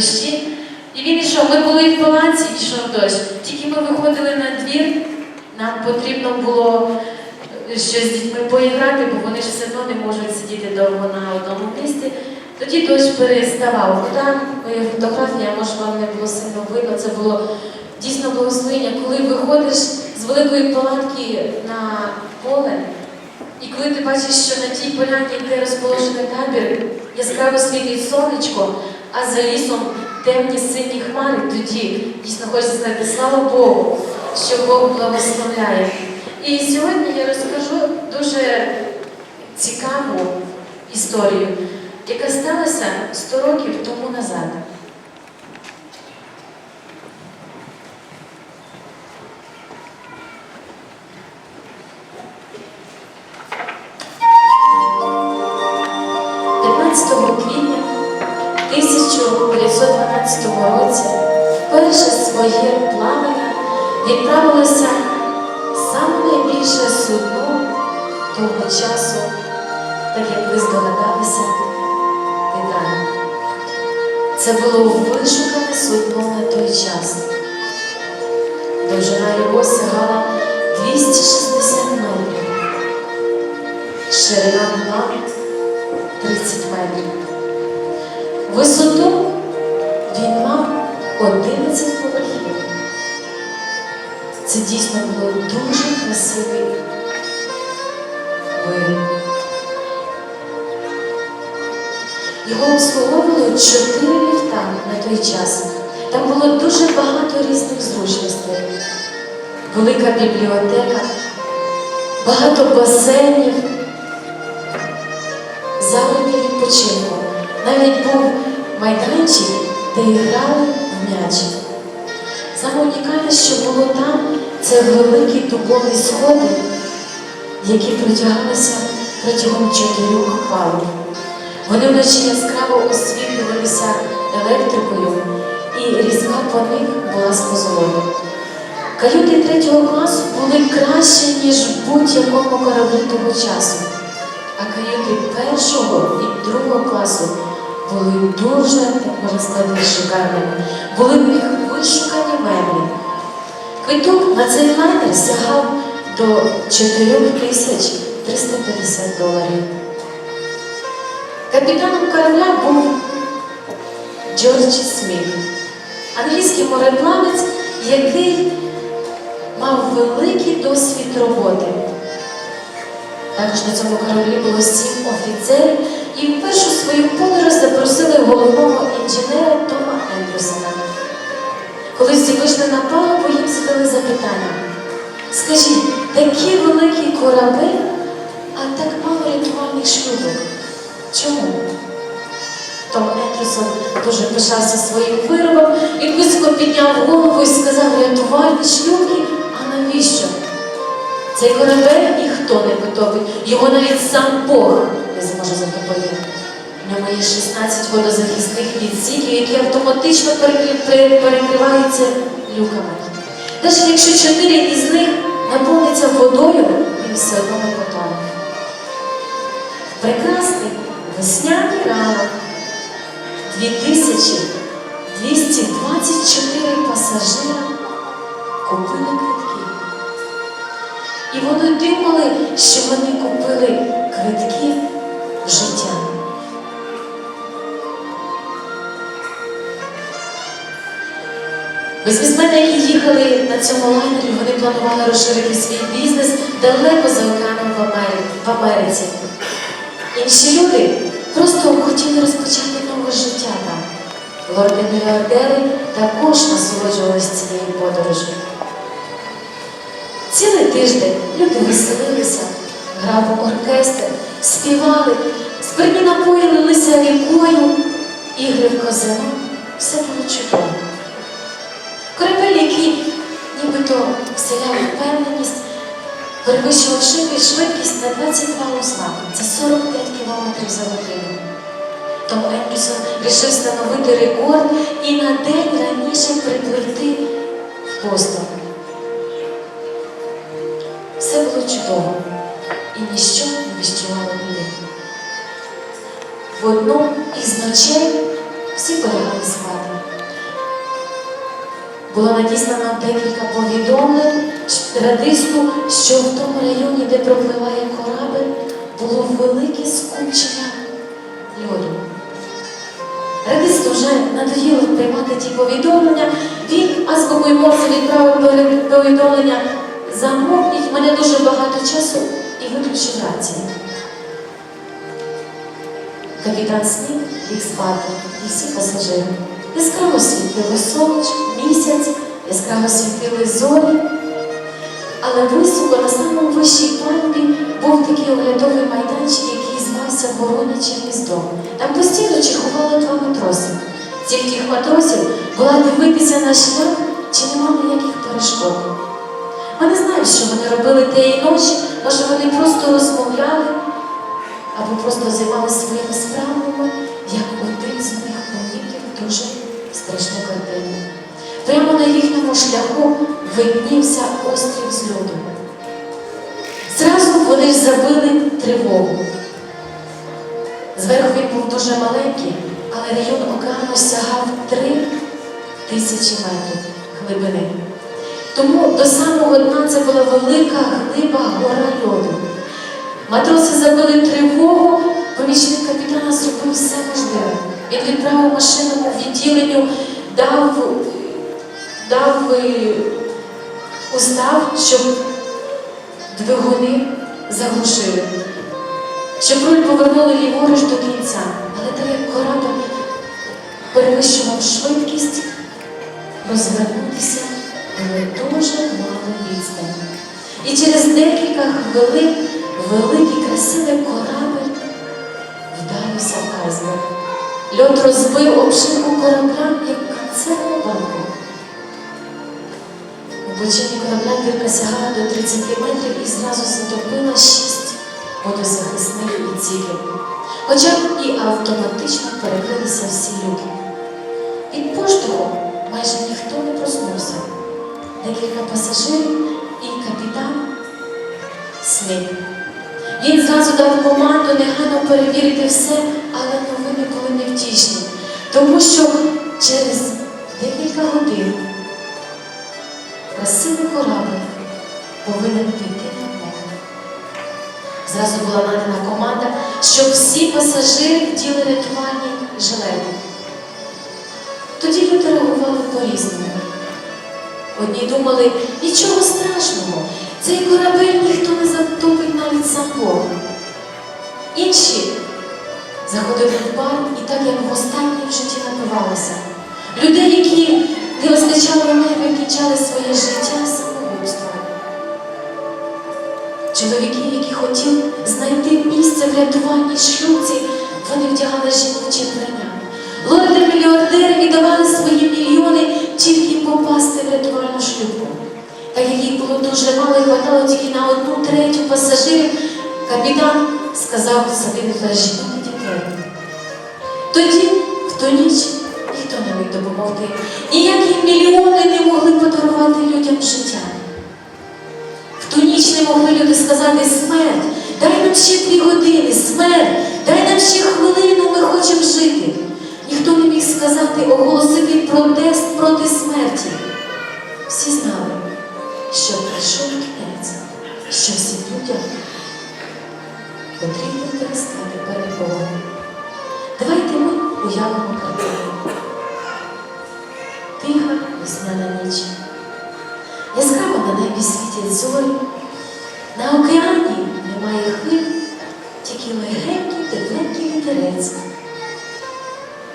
дощі. І він йшов, ми були в палаці, йшов дощ. Тільки ми виходили на двір, нам потрібно було е, щось з дітьми поіграти, бо вони ж все одно не можуть сидіти довго на одному місці. Тоді дощ переставав. Там моя фотографія, може вам не було сильно видно, це було дійсно благословення, коли виходиш з великої палатки на поле, і коли ти бачиш, що на тій поляні, де розположений табір, яскраво світить сонечко, а за лісом темні сині хмари, тоді дійсно хочеться сказати, слава Богу, що Бог благословляє. І сьогодні я розкажу дуже цікаву історію, яка сталася 100 років тому назад. – дійсно було дуже красивий виріб. Його обслуговували чотири ліфта на той час. Там було дуже багато різних зручностей. Велика бібліотека, багато басейнів, зали для відпочинку. Навіть був майданчик, де грали в м'яч. Саме унікальне, що було там, це великі дубові сходи, які протягалися протягом чотирьох палуб. Вони вночі яскраво освітлювалися електрикою, і різьба по них була з позолоти. Каюти третього класу були краще, ніж в будь-якому кораблі того часу. А каюти першого і другого класу були дуже, як можна сказати, шикарними. Були в них вишукані меблі. Квиток на цей лайнер сягав до 4350 доларів. Капітаном корабля був Джорджі Сміт, англійський мореплавець, який мав великий досвід роботи. Також на цьому кораблі було сім офіцерів, і в першу свою подорож запросили головного інженера Тома Ендрюсона. Коли всі вийшли на палубу, задали запитання. Скажіть, такі великі кораби, а так мало рятувальних шлюбок. Чому? Том Ендрюсон дуже пишався своїм виробом, він високо підняв голову і сказав рятувальні шлюбки, а навіщо? Цей корабель ніхто не потопить, його навіть сам Бог не зможе затопити. В ньому є 16 водозахисних відсіків, які автоматично перекриваються люками. Навіть якщо чотири із них наповниться водою, він все одно не потоне. Прекрасний весняний ранок 2224 пасажира купили квитки. І вони думали, що вони купили квитки життя. Які їхали на цьому лайнері, вони планували розширити свій бізнес далеко за океаном в Америці. Інші люди просто хотіли розпочати нове життя там. Лорди-мільярдери також насолоджувалися цією подорожю. Цілий тиждень люди веселилися, грав оркестр, співали, спиртні напої лилися рікою, ігри в казино. Все було чудово. Вселяв впевненість, перевищував швид- швидкість на 22 узла. Це 45 км за годину. Том Ендрюсон вирішив встановити рекорд і на день раніше припливти в Бостон. Все було чудово, і ніщо не віщувало біди. В одну із ночей всі полягали спати. Було надіслано декілька повідомлень радисту, що в тому районі, де пропливає корабель, було велике скупчення льоду. Радисту вже надоїло приймати ті повідомлення. Він азбукою Морзе відправив повідомлення замовкніть мене дуже багато часу і виключив рацію. Капітан Сміт ліг спати і всі пасажири. Яскраво світило сонечко, місяць, яскраво світили зорі. Але високо на самому вищій палубі був такий оглядовий майданчик, який звався Вороняче гніздо. Там постійно чергували два матроси. Тільки матросів була дивитися на шлях, чи нема ніяких перешкод. Не знаємо, що вони робили тієї ночі, може вони просто розмовляли або просто займалися своїми справами, як один з них помітив дуже страшну картину. Прямо на їхньому шляху виднівся острів з льоду. Зразу вони ж забили тривогу. Зверху він був дуже маленький, але район океану сягав три тисячі метрів глибини. Тому до самого дна це була велика глиба гора льоду. Матроси забили тривогу, помічник капітана зробив все можливе. Він відправив машинному відділенню, дав, дав е, устав, щоб двигуни заглушили, щоб руль повернули ліворуч до кінця. Але так як корабль перевищував швидкість, розвернутися було дуже мало відстань. І через декілька хвилин великий красивий корабель вдарився в айсберг. Льот розбив обшивку корабля, як концертну банку. У бочині корабля дирка сягала до 30 метрів і зразу затопила шість водозахисних відсіків. Хоча і автоматично перекрилися всі люки. Від поштовху майже ніхто не проснувся. Декілька пасажирів і капітан Сміт. Він зразу дав команду негайно перевірити все, але були невтішні, тому що через декілька годин красивий корабль повинен піти на дно. Зразу була надана команда, щоб всі пасажири вділи рятувальні жилети. Тоді люди реагували по-різному. Одні думали, нічого страшного, цей корабель ніхто не затопить навіть сам Бог. Інші заходили в бар і так як в останній в житті напивалися. Людей, які не вистачало небі, кінчали своє життя самогубством. Чоловіки, які хотіли знайти місце в рятувальній шлюбці, вони вдягали жіночі вбрання. Лорди-мільярдери віддавали свої мільйони тільки попасти в рятувальну шлюбку. Так як їх було дуже мало і хватало тільки на одну третю пасажирів, капітан сказав садити дітей. Тоді, в ту ніч, ніхто не міг допомогти. Ніякі мільйони не могли подарувати людям життя. В ту ніч не могли люди сказати смерть, дай нам ще дві години, смерть, дай нам ще хвилину, ми хочемо жити. Ніхто не міг сказати, оголосити протест проти смерті. Всі знали, що прийшов кінець, що всім людям потрібно перестати перед Богом. Давайте ми уявимо картину. Тиха весняна ніч. Яскраво на небі світять зорі, на океані немає хвиль, тільки легенький тепленький вітерець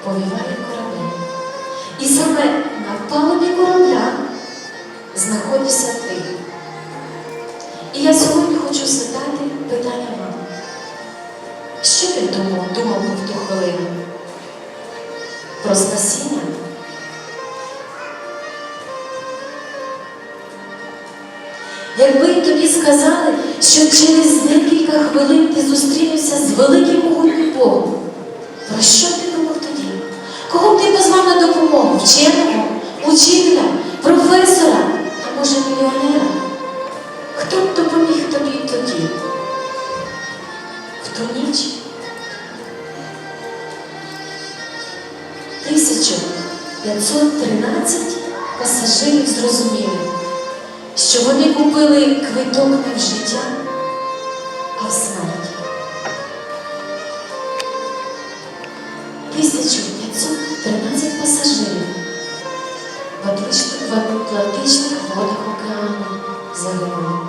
повіває корабель. І саме на палубі корабля знаходишся ти. І я сьогодні хочу задати питання. Що ти думав, думав в ту хвилину? Про спасіння? Якби тобі сказали, що через декілька хвилин ти зустрінешся з великим могутнім Богом, про що ти думав тоді? Кого б ти позвав на допомогу? Вченого, учителя, 1513 пасажирів зрозуміли, що вони купили квиток не в життя, а в смерть. 1513 пасажирів в Атлантичних водах океану загинули.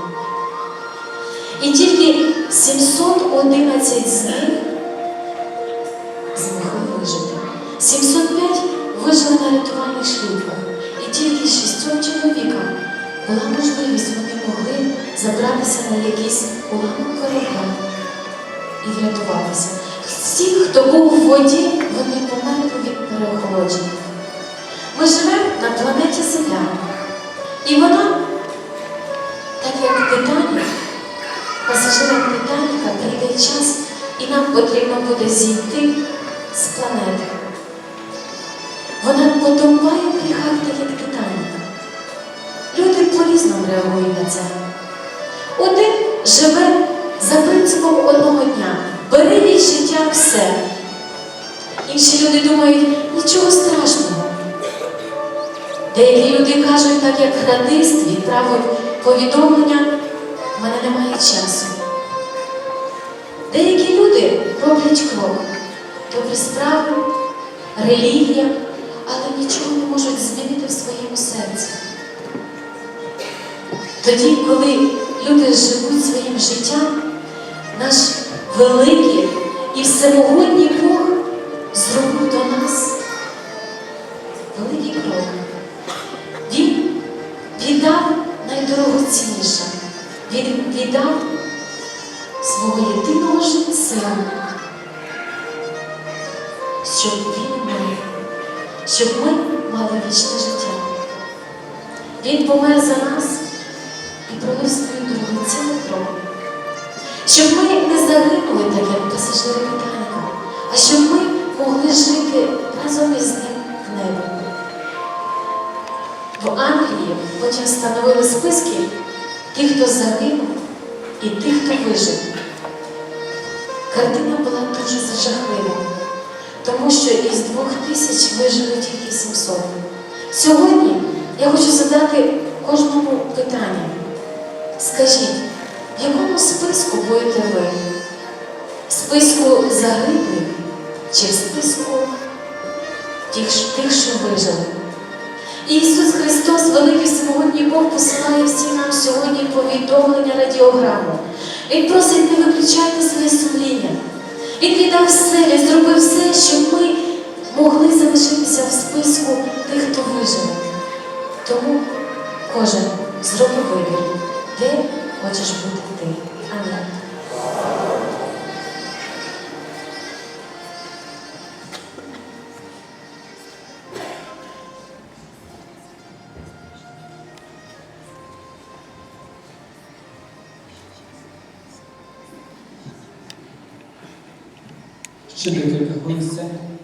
І тільки 711 з них змогли вижити. 705 вижили на рятувальних шлюпках. І тільки шістьом чоловікам була можливість, вони могли забратися на якийсь уламок корабля і врятуватися. Всі, хто був у воді, вони померли від переохолодження. Ми живемо на планеті Земля. І вона, так як Титанік, пасажирам Титаніка прийде час, і нам потрібно буде зійти з планети. Вона потопає гріхах, так як Титаніка. Люди по-різному реагують на це. Один живе за принципом одного дня. Бери від життя все. Інші люди думають, нічого страшного. Деякі люди кажуть, так як радист відправив повідомлення, в мене немає часу. Деякі люди роблять крок, добрі справи, релігія, нічого не можуть змінити в своєму серці. Тоді, коли люди живуть своїм життям, наш великий і всемогутній Бог зробив до Він помер за нас і пролив свою дорогоцінну кров. Щоб ми не загинули, так як пасажири Титаніка, а щоб ми могли жити разом із ним в небі. В Англії потім встановили списки тих, хто загинув, і тих, хто вижив. Картина була дуже жахлива, тому що із двох тисяч вижили тільки 700. Сьогодні я хочу задати кожному питання. Скажіть, в якому списку будете ви? В списку загиблих чи в списку тих, що вижили? Ісус Христос, великий всемогутній Бог, посилає всім нам сьогодні повідомлення радіограму. Він просить, не виключайте своє сумління. Він віддав все, він зробив все, щоб ми могли залишитися в списку тих, хто вижив. Тому кожен зроби вибір, де хочеш бути ти. Амінь. Ще декілька хвилин сцени.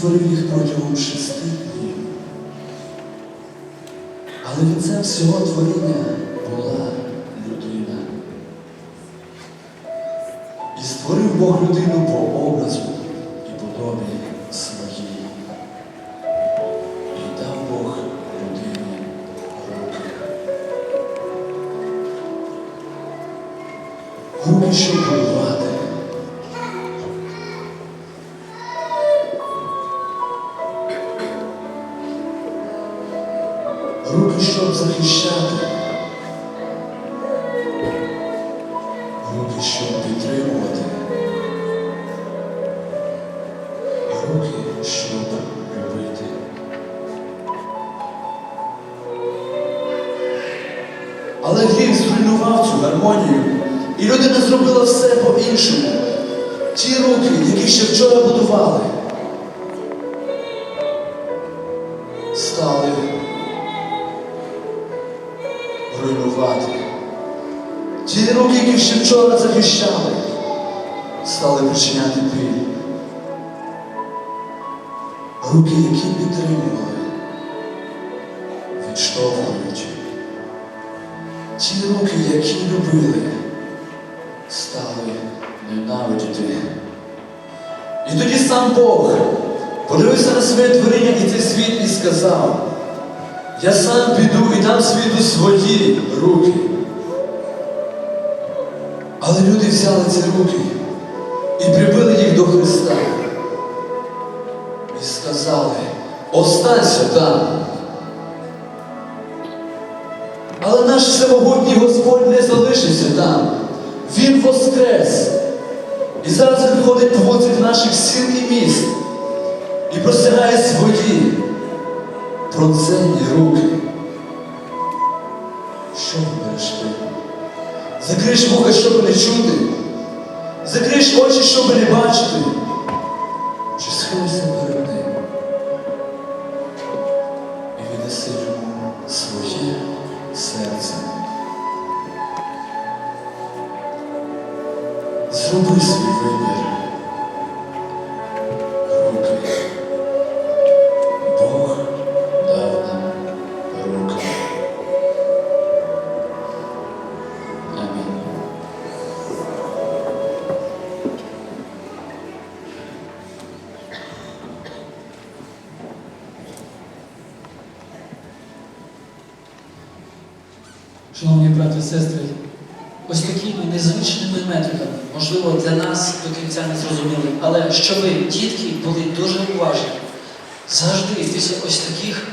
Творив їх протягом шести днів. Але вінцем всього творіння була людина. І створив Бог людину по образу і подобі своїй. І дав Бог людині руки. Руки, щоб воювати. але гріх зруйнував цю гармонію. І людина зробила все по-іншому. Ті руки, які ще вчора будували, стали руйнувати. Ті руки, які ще вчора захищали, стали причиняти біль. Руки, які підтримували, відштовхують. Ті руки, які любили, стали ненавидіти. І тоді сам Бог подивився на своє творіння і цей світ і сказав, я сам піду і дам світу свої руки. Але люди взяли ці руки і прибили їх до Христа. І сказали, останься там. Але наш всемогутній Господь не залишився там. Він воскрес. І зараз він ходить вулицях наших сіл і міст і простягає свої пронзені руки. Що вибереш ти? Закриш вуха, щоб не чути, закриш очі, щоб не бачити. Зроби свій можливо, для нас до кінця не зрозуміли, але що ви, дітки, були дуже уважні. Завжди після ось таких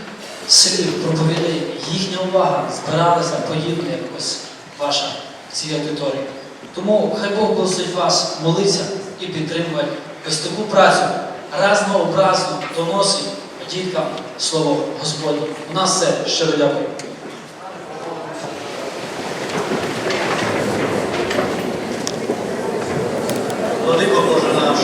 сильних проповідей їхня увага збиралася подібно, як ось ваша в цій аудиторії. Тому хай Бог благословить вас молитися і підтримувати ось таку працю разнообразно доносить діткам слово Господнє. У нас все щиро дякую. великого